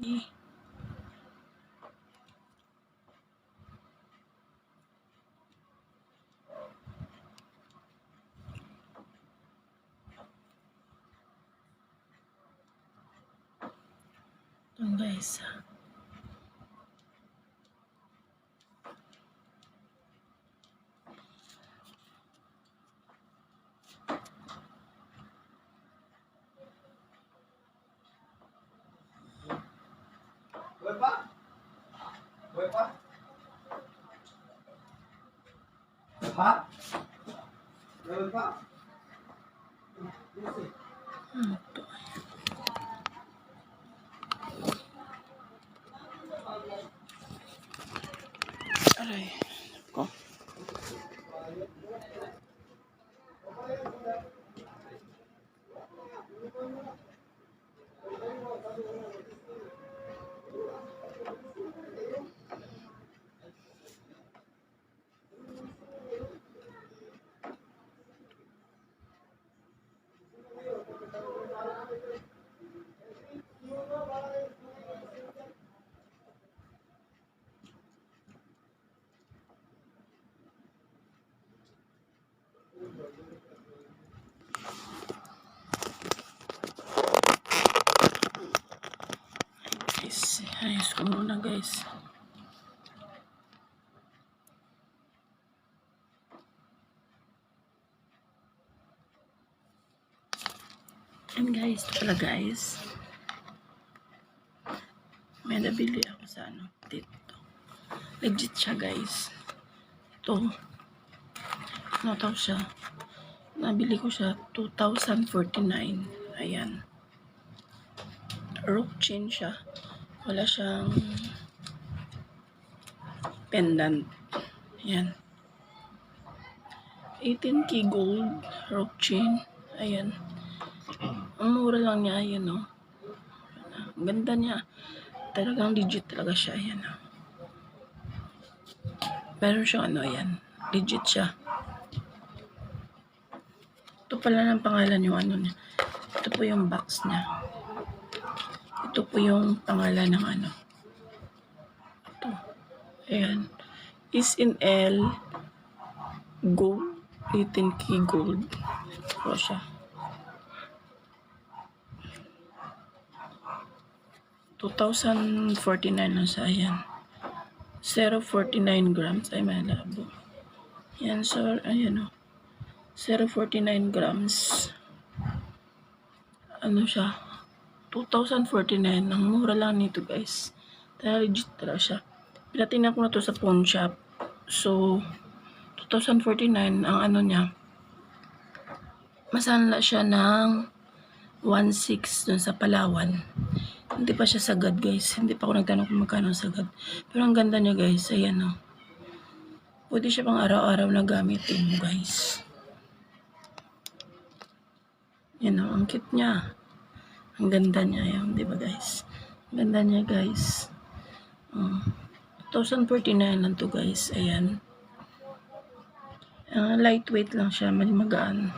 Eh. Ito guys. Buhay pa? Ha? Buhay pa? Ano to? Aray. Ko. Guys, ayos ko muna guys. And guys, ito pala guys. May nabili ako sa ano, dito. Legit siya guys. Ito. Ano tawag siya? Nabili ko siya 2,049. Ayan. Rope chain siya. Wala siyang pendant. Ayan. 18k gold rope chain. Ayan. Ang mura lang niya. Ayan o. Ang ganda niya. Talagang legit talaga siya. Ayan o. Meron siyang ano. Ayan. Legit siya. Ito pala ng pangalan yung ano niya. Ito po yung box niya. Ito po yung pangalan ng ano. Ito. Ayan. Is in L. Gold. 18K gold. Ito siya. 2,049 lang siya. Ayan. 0.49 grams. Ay, malabo. Yan, so, ayan o. 0.49 grams. Ano siya? 2,049. Ang mura lang nito, guys. Kaya legit talaga siya. Pinatingnan ko na to sa pawn shop. So, 2049 ang ano niya. Masanla siya ng 1.6 dun sa Palawan. Hindi pa siya sagad, guys. Hindi pa ako nagtanong kung magkano sagad. Pero ang ganda niya, guys. Ayan, oh. Pwede siya pang araw-araw na gamitin guys. Yan, oh. Ang cute niya. Ang ganda niya yan, di ba guys? Ang ganda niya guys. Oh, 1,049 lang to guys. Ayan. Ah, lightweight lang siya. Magaan.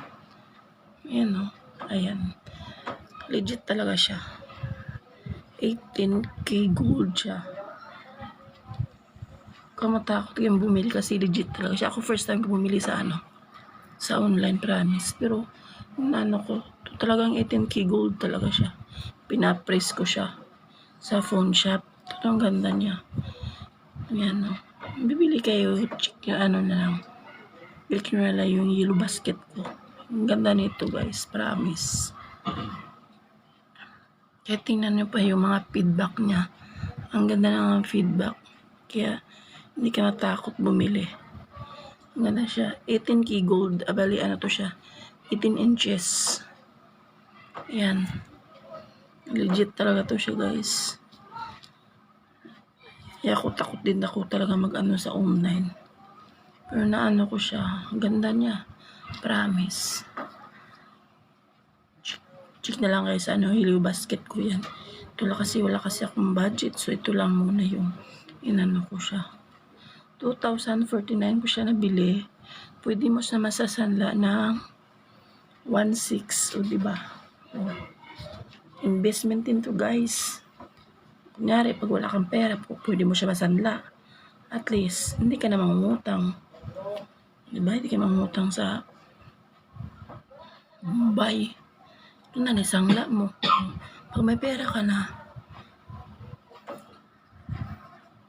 Ayan o. Oh. Ayan. Legit talaga siya. 18k gold siya. Kung matakot kayong bumili kasi legit talaga siya. Ako first time ko bumili sa ano. Sa online promise. Pero, yung ano ko, talagang 18k gold talaga siya. Pinapress ko siya sa phone shop. Ito ang ganda niya. Ayan o. Bibili kayo, check yung ano na lang. Bili ko na lang yung yellow basket ko. Ang ganda nito guys, promise. Kaya tingnan nyo pa yung mga feedback niya. Ang ganda ng feedback. Kaya hindi ka matakot bumili. Ang ganda siya. 18k gold. Abali, ano to siya? 18 inches. Ayan. Legit talaga to siya, guys. Kaya ako takot din ako talaga mag-ano sa online. Pero naano ko siya. Ganda niya. Promise. Check, na lang guys. Ano, hiliw basket ko yan. Ito lang kasi, wala kasi akong budget. So, ito lang muna yung inano ko siya. 2,049 ko siya nabili. Pwede mo siya masasanla ng 1.6 o diba investment din to guys Kunyari, pag wala kang pera, pwede mo siya masanla. At least, hindi ka na mangungutang. Diba? Hindi ka mangungutang sa Mumbai. Ito na, nisangla mo. Pag may pera ka na,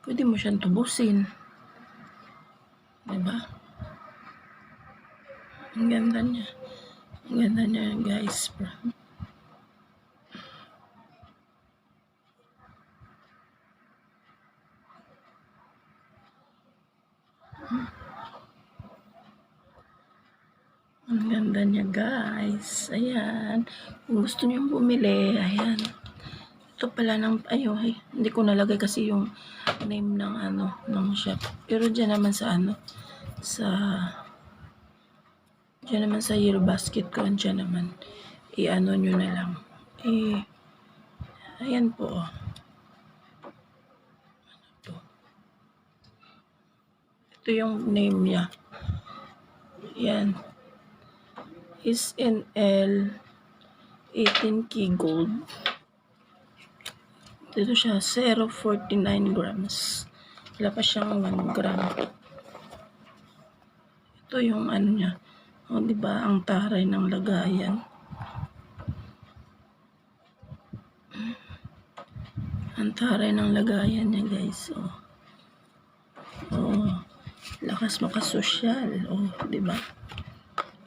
pwede mo siyang tubusin. Diba? Ang ganda niya. Ang ganda niya, guys. Ang ganda niya, guys. Ayan. Kung gusto niyo bumili, ayan. Ito pala ng, ayo, ay, hindi ko nalagay kasi yung name ng ano, ng shop. Pero dyan naman sa ano, sa, dyan naman sa Yellow Basket ko, dyan naman, i-ano nyo na lang. Eh, ayan po, oh. Ano to? Ito yung name niya. Yan. Is NL 18 key gold. Dito siya, 0.49 grams. Wala pa siyang 1 gram. Ito yung ano niya. O, di ba ang taray ng lagayan. Ang taray ng lagayan niya, guys. O. Oh, lakas makasosyal. O, di ba?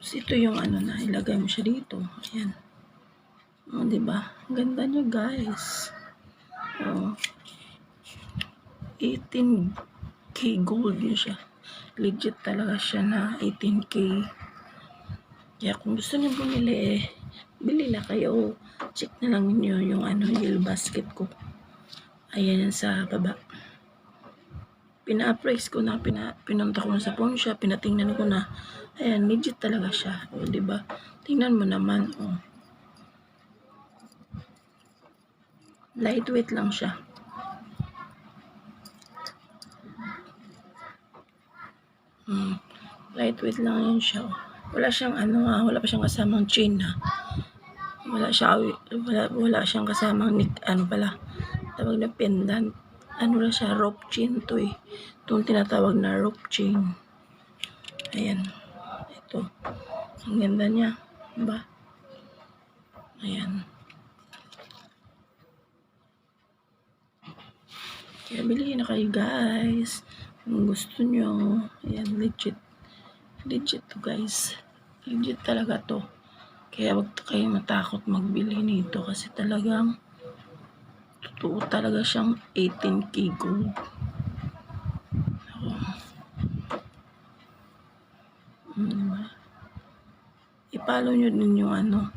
Tapos ito yung ano na, ilagay mo siya dito. Ayan. O, di ba? Ganda niya, guys. Oh. 18k gold yun siya. Legit talaga siya na 18k. Kaya kung gusto niyo bumili, eh, bili na kayo. Check na lang niyo yung ano, yellow basket ko. Ayan yan sa baba. Pina-appraise ko na, pina, pinunta ko na sa pawn shop, pinatingnan ko na. Ayan, legit talaga siya. O, di ba? Tingnan mo naman, oh. Lightweight lang siya. Hmm. Lightweight lang yun siya. Wala siyang ano ah, wala pa siyang kasamang chain ha. Wala siya, wala, wala siyang kasamang nick, ano pala, tawag na pendant. Ano na siya, rope chain to eh. Itong tinatawag na rope chain. Ayan. Ito. Ang ganda niya. Diba? Ayan. Kaya bilhin na kayo guys. Kung gusto nyo. Ayan, legit. Legit to guys. Legit talaga to. Kaya wag kayo matakot magbili nito kasi talagang totoo talaga siyang 18k gold. Ako. Mm, diba? I-follow nyo din yung ano,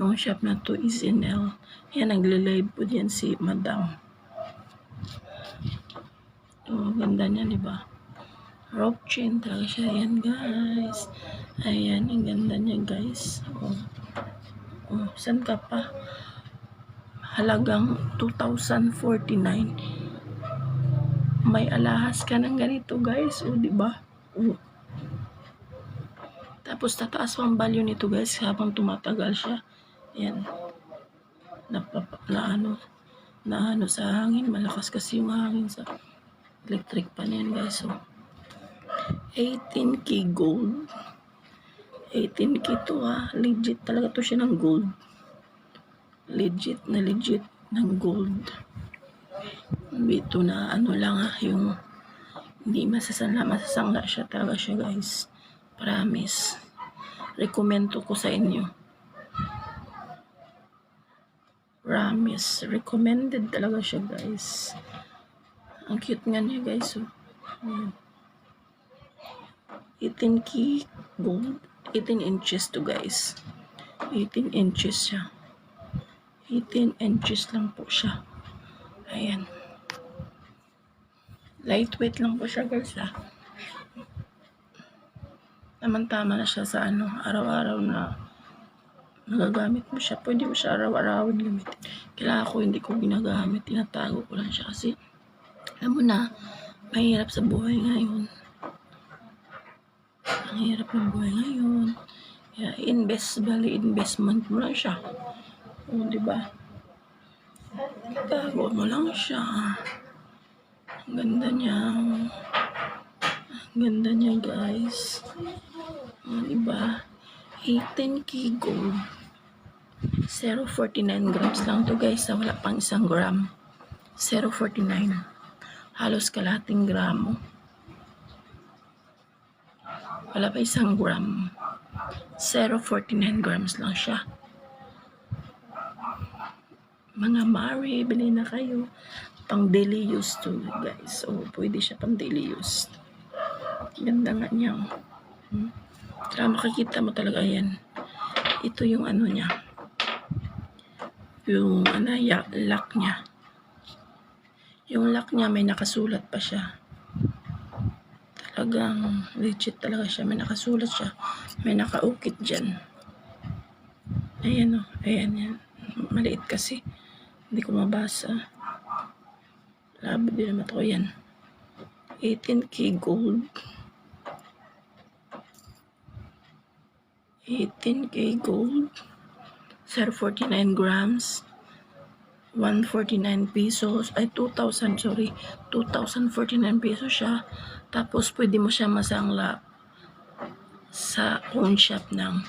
yung shop na to is in L. Yan, nagle-live po diyan si Madam. Oh, ganda niya, di ba? Rope chain talaga siya. Ayan, guys. Ayan, ang ganda niya, guys. Oh. Oh, saan ka pa? Halagang 2,049. May alahas ka ng ganito, guys. Oh, di ba? Oh. Tapos, tataas pa ang value nito, guys, habang tumatagal siya. Ayan. Na ano, na ano sa hangin. Malakas kasi yung hangin sa electric pan yan guys so 18k gold 18k to ha legit talaga to siya ng gold legit na legit ng gold ito na ano lang ha yung hindi masasangla masasangla siya talaga siya guys promise recommend to ko sa inyo promise recommended talaga siya guys ang cute nga niya guys. Oh. Ayan. 18 key gold. 18 inches to guys. 18 inches siya. 18 inches lang po siya. Ayan. Lightweight lang po siya guys ah. Naman-tama na siya sa ano, araw-araw na nagagamit mo siya. Pwede mo siya araw-araw gamitin. Kailangan ko hindi ko ginagamit. Tinatago ko lang siya kasi alam mo na, mahirap sa buhay ngayon. Ang hirap ng buhay ngayon. Kaya invest, bali investment mo lang siya. O, di ba? Tago mo lang siya. Ang ganda niya. Ang ganda niya, guys. O, diba? 18 key gold. 0.49 grams lang to guys. ah. Wala pang isang gram. 0.49. Halos kalating gramo. Wala pa isang gram. 0.49 grams lang siya. Mga Mari, bili na kayo. Pang daily use to, guys. O, pwede siya pang daily use. Ganda nga niya. oh. Hmm? Tara, makikita mo talaga yan. Ito yung ano niya. Yung ano, ya, lock niya. Yung lock niya, may nakasulat pa siya. Talagang legit talaga siya. May nakasulat siya. May nakaukit dyan. Ayan o. Ayan yan. Maliit kasi. Hindi ko mabasa. Labi din naman ako yan. 18k gold. 18k gold. 0.49 grams. 149 pesos. Ay, 2,000, sorry. 2,049 pesos siya. Tapos, pwede mo siya masangla sa pawn shop ng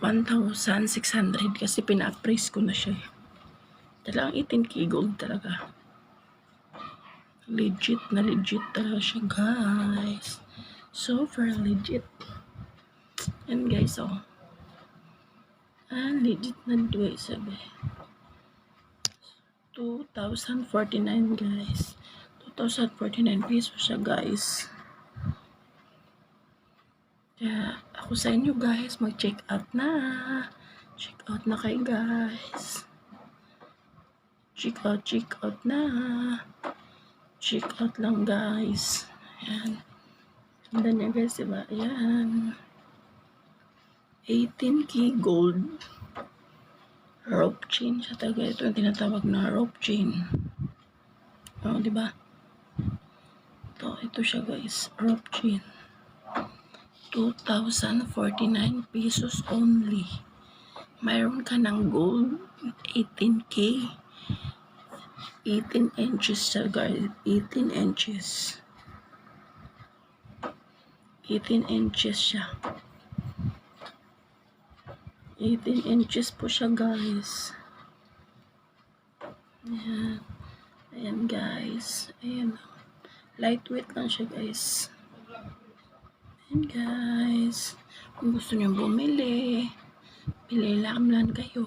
1,600 kasi pina-appraise ko na siya. eh. Talagang 18k gold talaga. Legit na legit talaga siya, guys. Super legit. Yan, guys, oh. Ah, legit na duwe, sabi. 2,049, guys. 2,049 pesos siya, guys. Kaya, ako sa inyo, guys, mag-check out na. Check out na kayo, guys. Check out, check out na. Check out lang, guys. Ayan. Ganda niya, guys, diba? Ayan. 18k gold. Rope chain siya talaga. Ito yung tinatawag na rope chain. O, di ba? Ito, ito siya guys. Rope chain. 2,049 pesos only. Mayroon ka ng gold. 18k. 18 inches siya guys. 18 inches. 18 inches siya. 18 inches po siya guys. Ayan. Ayan guys. Ayan. Lightweight lang siya guys. Ayan guys. Kung gusto niyo bumili, pili lang kayo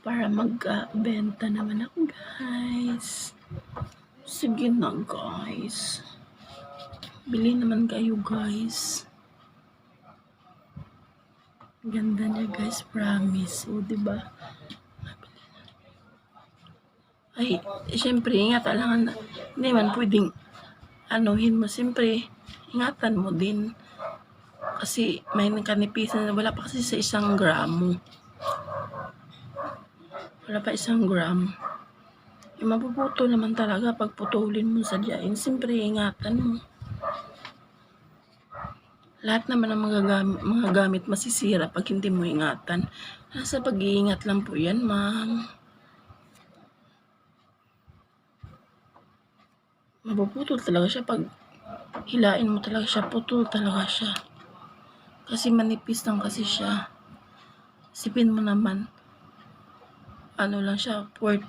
para magbenta naman ako guys. Sige na guys. Bili naman kayo guys. Ganda niya guys, promise. O, diba? Ay, syempre, ingatan lang. Hindi man pwedeng anuhin mo. Siyempre, ingatan mo din. Kasi may kanipisan na wala pa kasi sa isang gramo. Wala pa isang gram. Yung mapuputo naman talaga pag putulin mo sa diyain. Siyempre, ingatan mo. Lahat naman ng mga gamit, mga gamit masisira pag hindi mo ingatan. Nasa pag-iingat lang po yan, ma'am. Mapuputol talaga siya pag hilain mo talaga siya, putol talaga siya. Kasi manipis lang kasi siya. Sipin mo naman, ano lang siya, port,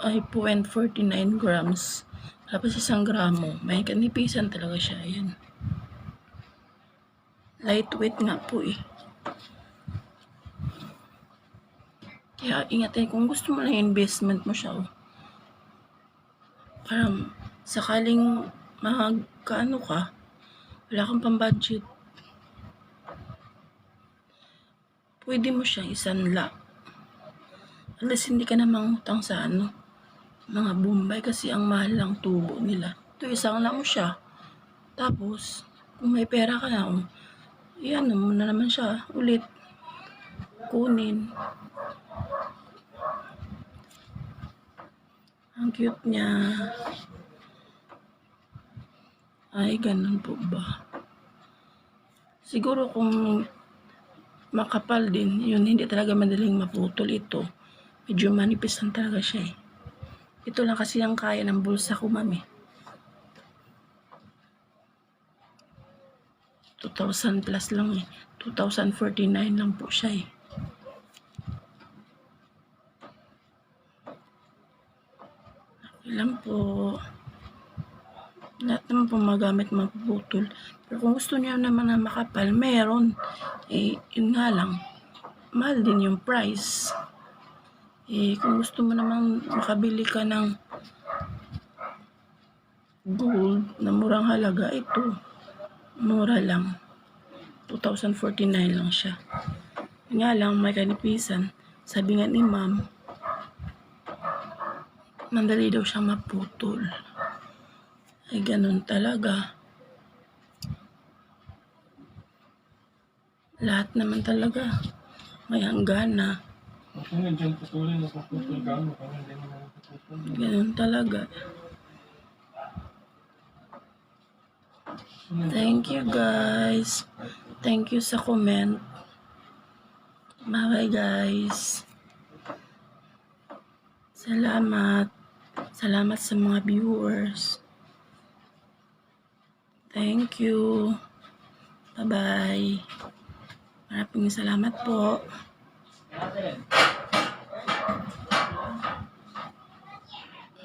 ay 0.49 grams. Tapos isang gramo. May kanipisan talaga siya. Ayan. Lightweight nga po eh. Kaya ingatin kung gusto mo lang investment mo siya. Oh. Para sakaling magkaano ka, wala kang pang-budget. Pwede mo siyang isanla. Alas hindi ka na mangutang sa ano, mga Bombay kasi ang mahal lang tubo nila. Ito isang lang mo siya. Tapos, kung may pera ka na, oh, yan mo na naman siya ulit kunin. Ang cute niya. Ay, ganun po ba? Siguro kung makapal din, yun hindi talaga madaling maputol ito. Medyo manipis lang talaga siya eh. Ito lang kasi ang kaya ng bulsa ko, mami. 2,000 plus lang eh. 2,049 lang po siya eh. Okay lang po. Lahat naman po magamit mapuputol. Pero kung gusto niyo naman na makapal, meron. Eh, yun nga lang. Mahal din yung price. Eh, kung gusto mo naman makabili ka ng gold na murang halaga, ito. Mura lang. 2,049 lang siya. Nga lang, may kanipisan. Sabi nga ni ma'am, mandali daw siya maputol. Ay, ganun talaga. Lahat naman talaga. May hanggana. Kung nga dyan putulin, napuputol ka mo, kung hindi mo na napuputol. Ganun talaga. Thank you guys. Thank you sa comment. Bye guys. Salamat. Salamat sa mga viewers. Thank you. Bye-bye. Maraming salamat po.